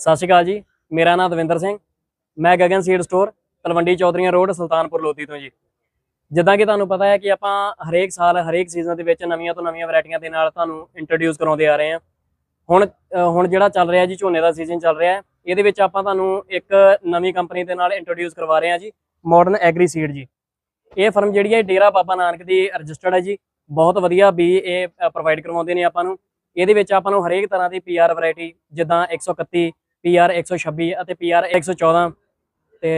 ਸਤਿ ਸ਼੍ਰੀ ਅਕਾਲ ਜੀ, ਮੇਰਾ ਨਾਮ ਦਵਿੰਦਰ ਸਿੰਘ, ਮੈਂ Gagan seed store Talwandi Chaudharian road, Sultanpur Lodhi ਤੋਂ ਜੀ। ਜਿੱਦਾਂ ਕਿ ਤੁਹਾਨੂੰ ਪਤਾ ਹੈ ਕਿ ਆਪਾਂ ਹਰੇਕ ਸਾਲ, ਹਰੇਕ ਸੀਜ਼ਨ ਦੇ ਵਿੱਚ ਨਵੀਆਂ ਤੋਂ ਨਵੀਆਂ ਵੈਰਾਈਟੀਆਂ ਦੇ ਨਾਲ ਤੁਹਾਨੂੰ ਇੰਟਰੋਡਿਊਸ ਕਰਾਉਂਦੇ ਆ ਰਹੇ ਹਾਂ। ਹੁਣ ਹੁਣ ਜਿਹੜਾ ਚੱਲ ਰਿਹਾ ਜੀ, ਝੋਨੇ ਦਾ ਸੀਜ਼ਨ ਚੱਲ ਰਿਹਾ ਹੈ, ਇਹਦੇ ਵਿੱਚ ਆਪਾਂ ਤੁਹਾਨੂੰ ਇੱਕ ਨਵੀਂ ਕੰਪਨੀ ਦੇ ਨਾਲ ਇੰਟਰੋਡਿਊਸ ਕਰਵਾ ਰਹੇ ਹਾਂ ਜੀ ਮਾਡਰਨ ਐਗਰੀ ਸੀਡ ਜੀ। ਇਹ ਫਰਮ ਜਿਹੜੀ ਹੈ ਡੇਰਾ ਬਾਬਾ ਨਾਨਕ ਦੀ ਰਜਿਸਟਰਡ ਹੈ ਜੀ। ਬਹੁਤ ਵਧੀਆ ਬੀ ਇਹ ਪ੍ਰੋਵਾਈਡ ਕਰਵਾਉਂਦੇ ਨੇ ਆਪਾਂ ਨੂੰ। ਇਹਦੇ ਵਿੱਚ ਆਪਾਂ ਨੂੰ ਹਰੇਕ ਤਰ੍ਹਾਂ ਦੀ ਪੀਆਰ ਵੈਰਾਈਟੀ ਜਿੱਦਾਂ 131 ਪੀਆਰ 126 ਅਤੇ ਪੀਆਰ 114 ਤੇ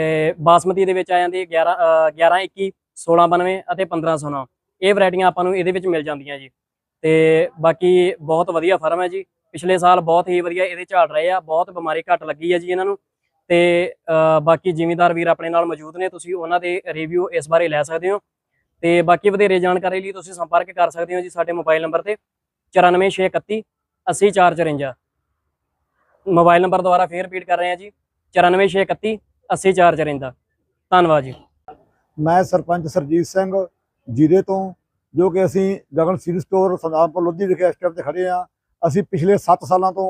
ਬਾਸਮਤੀ ਦੇ ਵਿੱਚ ਆ ਜਾਂਦੀ 11 ਅ, 11 21 1692 ਅਤੇ 1509 ਇਹ ਵੈਰਾਈਟੀਆਂ ਆਪਾਂ ਨੂੰ ਇਹਦੇ ਵਿੱਚ ਮਿਲ ਜਾਂਦੀਆਂ ਜੀ। ਤੇ ਬਾਕੀ ਬਹੁਤ ਵਧੀਆ ਫਰਮ ਹੈ ਜੀ। ਪਿਛਲੇ ਸਾਲ ਬਹੁਤ ਹੀ ਵਧੀਆ ਇਹਦੇ ਝਾੜ ਰਹੇ ਆ। ਬਹੁਤ ਬਿਮਾਰੀ ਘੱਟ ਲੱਗੀ ਹੈ ਜੀ ਇਹਨਾਂ ਨੂੰ। ਤੇ ਬਾਕੀ ਜ਼ਿਮੀਦਾਰ ਵੀਰ ਆਪਣੇ ਨਾਲ ਮੌਜੂਦ ਨੇ। ਤੁਸੀਂ ਉਹਨਾਂ ਦੇ ਰਿਵਿਊ ਇਸ ਬਾਰੇ ਲੈ ਸਕਦੇ ਹੋ। ਤੇ ਬਾਕੀ ਵਧੇਰੇ ਜਾਣਕਾਰੀ ਲਈ ਤੁਸੀਂ ਸੰਪਰਕ ਕਰ ਸਕਦੇ ਹੋ ਜੀ ਸਾਡੇ ਮੋਬਾਈਲ ਨੰਬਰ ਤੇ 94631 80454 ਮੋਬਾਈਲ ਨੰਬਰ ਦੁਬਾਰਾ ਫੇਰ ਰਿਪੀਟ ਕਰ ਰਹੇ ਹਾਂ ਜੀ। 94631 80454 ਧੰਨਵਾਦ ਜੀ। ਮੈਂ ਸਰਪੰਚ ਸਰਜੀਤ ਸਿੰਘ ਜੀਰੇ ਤੋਂ ਜੋ ਕਿ ਅਸੀਂ ਗਗਨ ਸੀਡ ਸਟੋਰ ਸੰਦਾਨਪੁਰ ਲੋਧੀ ਵਿਖੇ ਇਸ ਟਾਈਮ ਤੇ ਖੜੇ ਆ ਅਸੀਂ ਪਿਛਲੇ 7 ਸਾਲਾਂ ਤੋਂ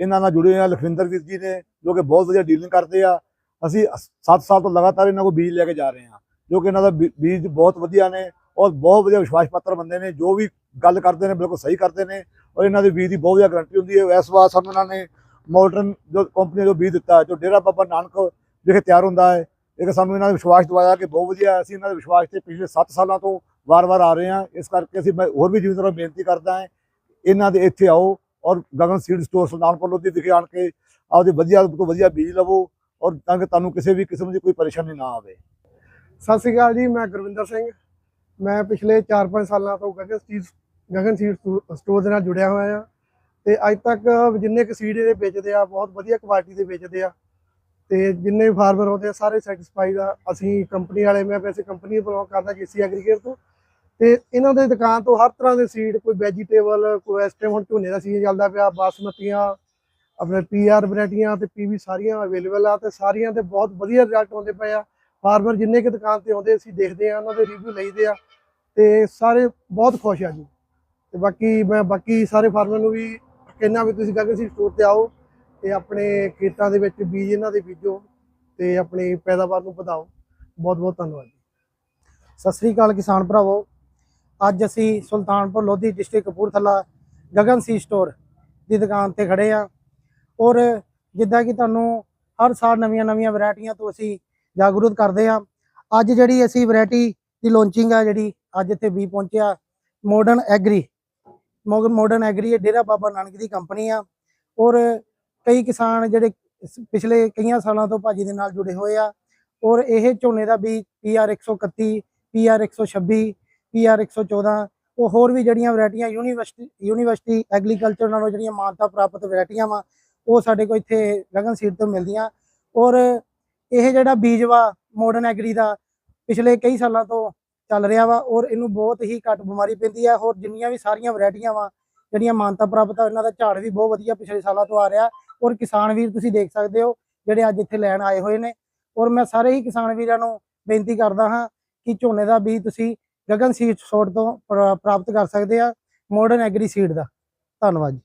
ਇਹਨਾਂ ਨਾਲ ਜੁੜੇ ਆ ਲਖਵਿੰਦਰ ਵੀਰ ਜੀ ਨੇ, ਜੋ ਕਿ ਬਹੁਤ ਵਧੀਆ ਡੀਲਿੰਗ ਕਰਦੇ ਆ। ਅਸੀਂ 7 ਸਾਲ ਤੋਂ ਲਗਾਤਾਰ ਇਹਨਾਂ ਕੋਲ ਬੀਜ ਲੈ ਕੇ ਜਾ ਰਹੇ ਆ ਜੋ ਕਿ ਇਹਨਾਂ ਦਾ ਬੀ- ਬੀਜ ਬਹੁਤ ਵਧੀਆ ਨੇ ਔਰ ਬਹੁਤ ਵਧੀਆ ਵਿਸ਼ਵਾਸ ਪੱਤਰ ਬੰਦੇ ਨੇ, ਜੋ ਵੀ ਗੱਲ ਕਰਦੇ ਨੇ ਬਿਲਕੁਲ ਸਹੀ ਕਰਦੇ ਨੇ ਔਰ ਇਹਨਾਂ ਦੇ ਬੀਜ ਦੀ ਬਹੁਤ ਵਧੀਆ ਗਾਰੰਟੀ ਹੁੰਦੀ ਹੈ। ਇਸ ਵਾਰ ਸਾਨੂੰ ਇਹਨਾਂ ਨੇ ਮਾਡਰਨ ਜੋ ਕੰਪਨੀ ਜੋ ਬੀਜ ਦਿੱਤਾ, ਜੋ ਡੇਰਾ ਬਾਬਾ ਨਾਨਕ ਵਿਖੇ ਤਿਆਰ ਹੁੰਦਾ ਹੈ, ਇੱਕ ਸਾਨੂੰ ਇਹਨਾਂ ਦਾ ਵਿਸ਼ਵਾਸ ਦਿਵਾਇਆ ਕਿ ਬਹੁਤ ਵਧੀਆ, ਅਸੀਂ ਇਹਨਾਂ ਦੇ ਵਿਸ਼ਵਾਸ ਤੇ ਪਿਛਲੇ 7 ਸਾਲਾਂ ਤੋਂ ਵਾਰ-ਵਾਰ ਆ ਰਹੇ ਹਾਂ। ਇਸ ਕਰਕੇ ਅਸੀਂ ਮੈਂ ਹੋਰ ਵੀ ਜਿਵੇਂ ਤਰ੍ਹਾਂ ਬੇਨਤੀ ਕਰਦਾ ਹਾਂ, ਇਹਨਾਂ ਦੇ ਇੱਥੇ ਆਓ ਔਰ ਗਗਨ ਸੀਡ ਸਟੋਰ ਸੁਲਤਾਨਪੁਰ ਲੋਧੀ ਵਿਖੇ ਆਣ ਕੇ ਆਪਦੇ ਵਧੀਆ ਤੋਂ ਵਧੀਆ ਬੀਜ ਲਵੋ ਔਰ ਤਾਂ ਕਿ ਤੁਹਾਨੂੰ ਕਿਸੇ ਵੀ ਕਿਸਮ ਦੀ ਕੋਈ ਪਰੇਸ਼ਾਨੀ ਨਾ ਆਵੇ। ਸਤਿ ਸ਼੍ਰੀ ਅਕਾਲ ਜੀ, ਮੈਂ ਗੁਰਵਿੰਦਰ ਸਿੰਘ। ਮੈਂ ਪਿਛਲੇ 4-5 ਸਾਲਾਂ ਤੋਂ Gagan seed Gagan seed store- store ਦੇ ਨਾਲ ਜੁੜਿਆ ਹੋਇਆ ਹਾਂ। ਤੇ ਅੱਜ ਤੱਕ ਜਿੰਨੇ ਕੁ ਸੀਡ ਇਹ ਵੇਚਦੇ ਆ, ਬਹੁਤ ਵਧੀਆ ਕੁਆਲਿਟੀ ਦੇ ਵੇਚਦੇ ਆ। ਤੇ ਜਿੰਨੇ ਵੀ ਫਾਰਮਰ ਹੁੰਦੇ ਆ, ਸਾਰੇ ਸੈਟੀਸਫਾਈਡ ਆ ਅਸੀਂ ਕੰਪਨੀ ਵਾਲੇ, ਮੈਂ ਵੈਸੇ ਕੰਪਨੀ ਬਿਲੋਂਗ ਕਰਦਾ ਜੀਸੀ ਐਗਰੀਗੇਟ ਤੋਂ। ਤੇ ਇਹਨਾਂ ਦੇ ਦੁਕਾਨ ਤੋਂ ਹਰ ਤਰ੍ਹਾਂ ਦੇ ਸੀਡ ਕੋਈ ਵੈਜੀਟੇਬਲ ਕੋਈ ਇਸ ਟਾਈਮ ਹੁਣ ਝੋਨੇ ਦਾ ਸੀਜ਼ਨ ਚੱਲਦਾ ਪਿਆ, ਬਾਸਮਤੀਆਂ, ਆਪਣੇ ਪੀਆਰ ਵੈਰਾਈਟੀਆਂ ਤੇ ਪੀਵੀ ਸਾਰੀਆਂ ਅਵੇਲੇਬਲ ਆ ਤੇ ਸਾਰੀਆਂ ਤੇ ਬਹੁਤ ਵਧੀਆ ਰਿਜ਼ਲਟ ਆਉਂਦੇ ਪਏ ਆ। ਫਾਰਮਰ ਜਿੰਨੇ ਕਿ ਦੁਕਾਨ ਤੇ ਆਉਂਦੇ, ਅਸੀਂ ਦੇਖਦੇ ਆ, ਉਹਨਾਂ ਦੇ ਰਿਵਿਊ ਲਈਦੇ ਆ। ਤੇ ਸਾਰੇ ਬਹੁਤ ਖੁਸ਼ ਆ ਜੀ। ਤੇ ਬਾਕੀ ਮੈਂ ਬਾਕੀ ਸਾਰੇ ਫਾਰਮਰ ਨੂੰ ਵੀ ਕਹਿੰਦਾ ਵੀ ਤੁਸੀਂ ਗਗਨ ਸੀ ਸਟੋਰ ਤੇ ਆਓ ਤੇ ਆਪਣੇ ਖੇਤਾਂ ਦੇ ਵਿੱਚ ਬੀਜ ਇਹਨਾਂ ਦੇ ਬੀਜੋ ਤੇ ਆਪਣੀ ਪੈਦਾਵਾਰ ਨੂੰ ਵਧਾਓ। ਬਹੁਤ ਬਹੁਤ ਧੰਨਵਾਦ ਜੀ। ਸਤਿ ਸ੍ਰੀ ਅਕਾਲ ਕਿਸਾਨ ਭਰਾਵੋ। ਅੱਜ ਅਸੀਂ Sultanpur Lodhi district Kapurthala Gagan seed store ਦੀ ਦੁਕਾਨ ਤੇ ਖੜੇ ਆ ਔਰ ਜਿੱਦਾਂ ਕਿ ਤੁਹਾਨੂੰ ਹਰ ਸਾਲ ਨਵੀਆਂ-ਨਵੀਆਂ ਵੈਰਾਈਟੀਆਂ ਤੋਂ ਅਸੀਂ ਜਾਗਰੂਕ ਕਰਦੇ ਆ ਅੱਜ ਜਿਹੜੀ ਅਸੀਂ ਵੈਰਾਈਟੀ ਦੀ ਲਾਂਚਿੰਗ ਆ ਜਿਹੜੀ ਅੱਜ ਇੱਥੇ ਵੀ ਪਹੁੰਚਿਆ ਮਾਡਰਨ ਐਗਰੀ ਮਾਡਰਨ ਐਗਰੀ ਇਹ ਡੇਰਾ ਬਾਬਾ ਨਾਨਕ ਦੀ ਕੰਪਨੀ ਆ। ਔਰ ਕਈ ਕਿਸਾਨ ਜਿਹੜੇ ਪਿਛਲੇ ਕਈਆਂ ਸਾਲਾਂ ਤੋਂ ਭਾਜੀ ਦੇ ਨਾਲ ਜੁੜੇ ਹੋਏ ਆ। ਔਰ ਇਹ ਝੋਨੇ ਦਾ ਵੀ ਪੀਆਰ 131 ਪੀਆਰ 126 ਪੀਆਰ 114 ਉਹ ਹੋਰ ਵੀ ਜਿਹੜੀਆਂ ਵੈਰਾਈਟੀਆਂ ਯੂਨੀਵਰਸਿਟੀ ਯੂਨੀਵਰਸਿਟੀ ਐਗਰੀਕਲਚਰ ਨਾਲੋਂ ਜਿਹੜੀਆਂ ਮਾਨਤਾ ਪ੍ਰਾਪਤ ਵੈਰਾਈਟੀਆਂ ਵਾ, ਉਹ ਸਾਡੇ ਕੋਲ ਇੱਥੇ ਗਗਨ ਸੀਡ ਤੋਂ ਮਿਲਦੀਆਂ। ਔਰ ਇਹ ਜਿਹੜਾ ਬੀਜ ਵਾ ਮਾਡਰਨ ਐਗਰੀ ਦਾ, ਪਿਛਲੇ ਕਈ ਸਾਲਾਂ ਤੋਂ ਚੱਲ ਰਿਹਾ ਵਾ ਔਰ ਇਹਨੂੰ ਬਹੁਤ ਹੀ ਘੱਟ ਬਿਮਾਰੀ ਪੈਂਦੀ ਹੈ ਔਰ ਜਿੰਨੀਆਂ ਵੀ ਸਾਰੀਆਂ ਵੈਰਾਈਟੀਆਂ ਵਾ, ਜਿਹੜੀਆਂ ਮਾਨਤਾ ਪ੍ਰਾਪਤ ਆ, ਇਹਨਾਂ ਦਾ ਝਾੜ ਵੀ ਬਹੁਤ ਵਧੀਆ ਪਿਛਲੇ ਸਾਲਾਂ ਤੋਂ ਆ ਰਿਹਾ ਔਰ ਕਿਸਾਨ ਵੀਰ ਤੁਸੀਂ ਦੇਖ ਸਕਦੇ ਹੋ, ਜਿਹੜੇ ਅੱਜ ਇੱਥੇ ਲੈਣ ਆਏ ਹੋਏ ਨੇ ਔਰ ਮੈਂ ਸਾਰੇ ਹੀ ਕਿਸਾਨ ਵੀਰਾਂ ਨੂੰ ਬੇਨਤੀ ਕਰਦਾ ਹਾਂ ਕਿ ਝੋਨੇ ਦਾ ਬੀਜ ਤੁਸੀਂ ਗਗਨ ਸੀਡ ਸੋਟ ਤੋਂ ਪ੍ਰਾ- ਪ੍ਰਾਪਤ ਕਰ ਸਕਦੇ ਆ ਮਾਡਰਨ ਐਗਰੀ ਸੀਡ ਦਾ। ਧੰਨਵਾਦ ਜੀ।